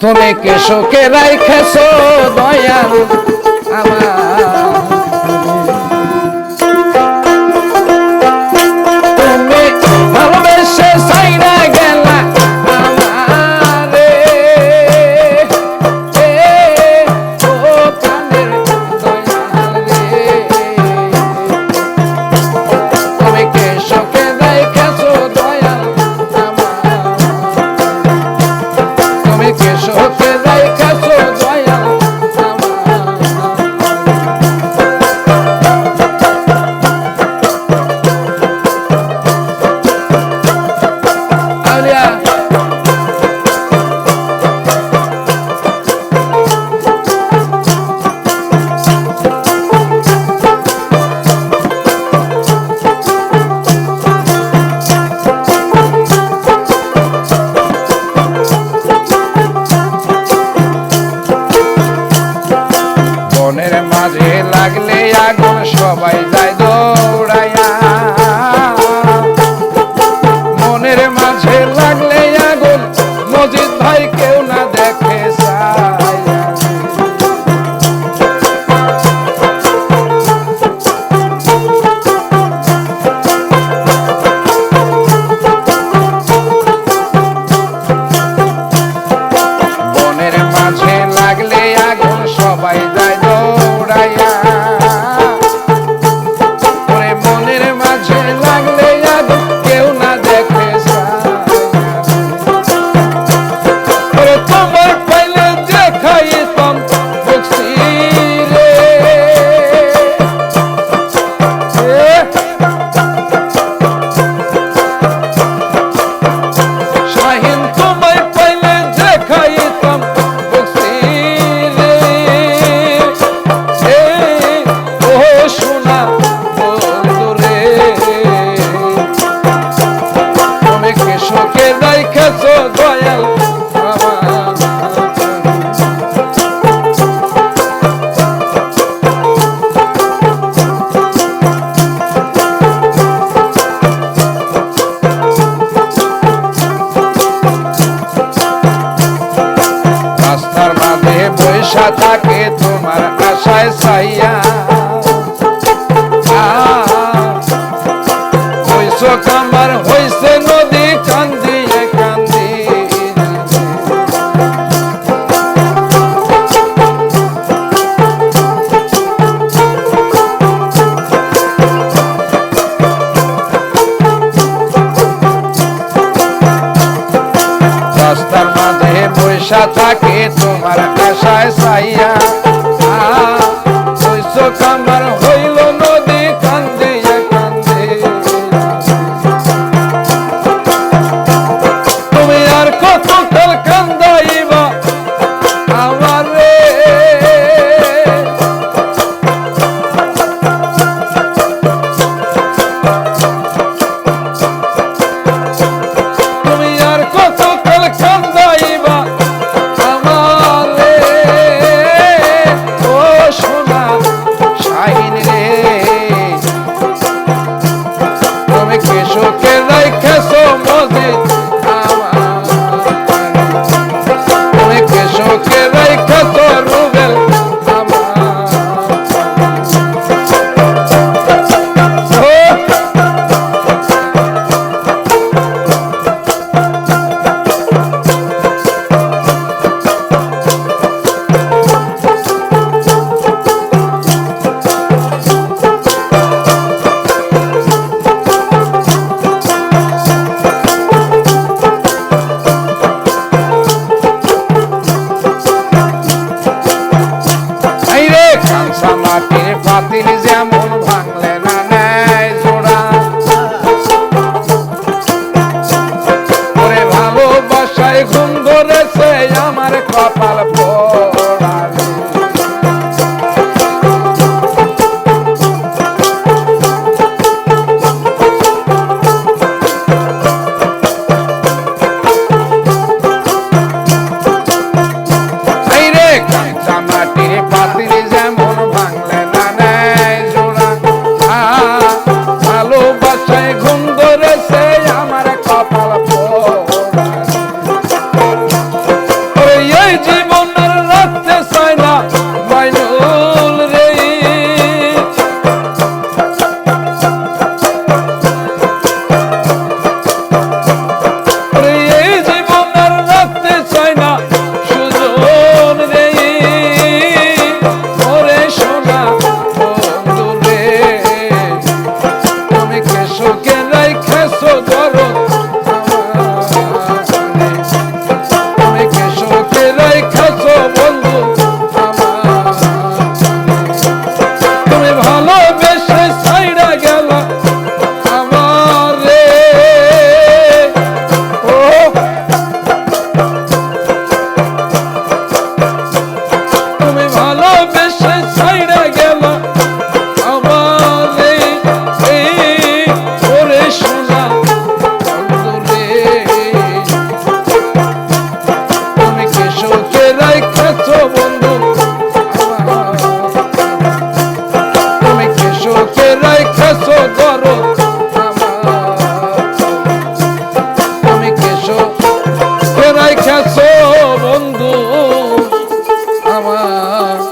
তুমি কে রাইখেছো দয়াল আমার mujer আশা থাকে তোমার আশায় সাইয়া হইছো হইছে নদী কান্দিয়ে কান্দি রাস্তার মাঝে পয়সা থাকে তোমার আশা। vai sair. Ah. বাতিল যেমন ভাঙলে না নেয় জোড়া। ওরে ভালোবাসায় ঘুম ধরেছে আমার কপাল পোড়া। পাতিল ਸਦਾ